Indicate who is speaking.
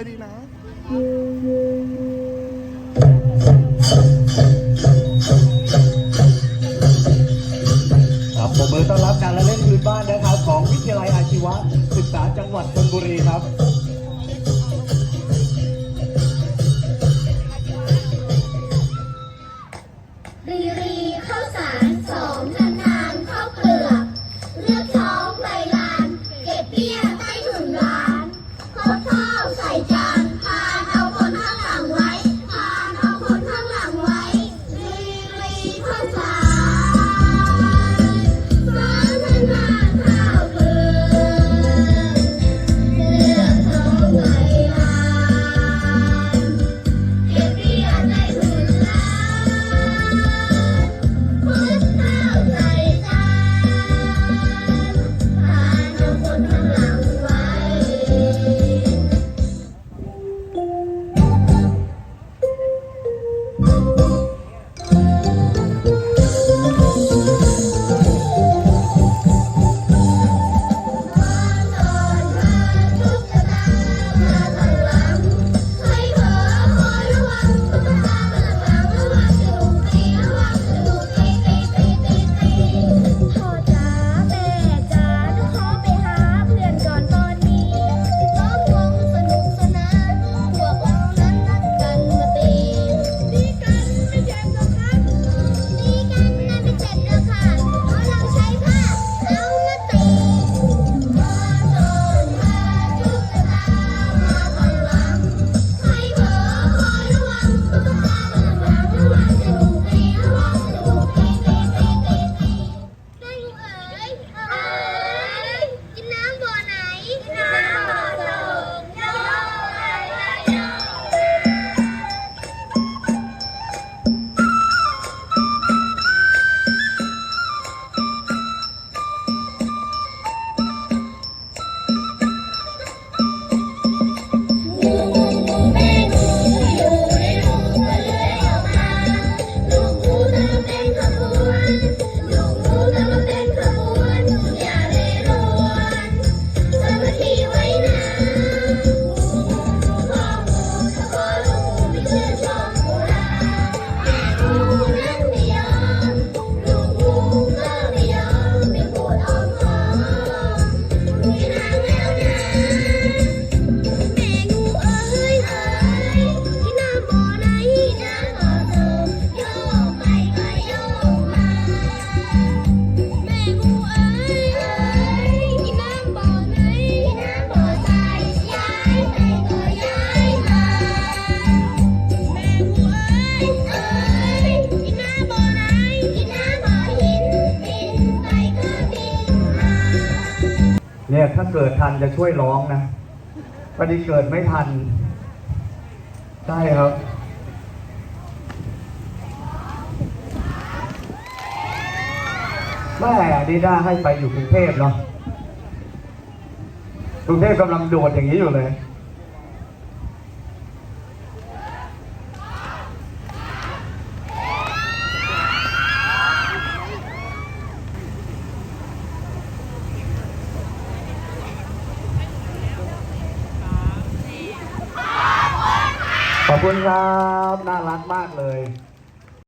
Speaker 1: อยดีนะครับผมมือต้อนรับ
Speaker 2: การละเล่นพื้นบ้านนะครับ ของวิทยาลัยอาชีวศึกษาจังหวัดชลบุรีครับ เนี่ย
Speaker 1: ถ้าเกิดทันจะช่วยร้องนะพอดีเกิดไม่ทัน ได้ครับ แม่ดีด้าให้ไปอยู่กรุงเทพเนาะกรุงเทพกำลังโดดอย่างนี้อยู่เลย ขอบคุณครับ น่ารักมากเลย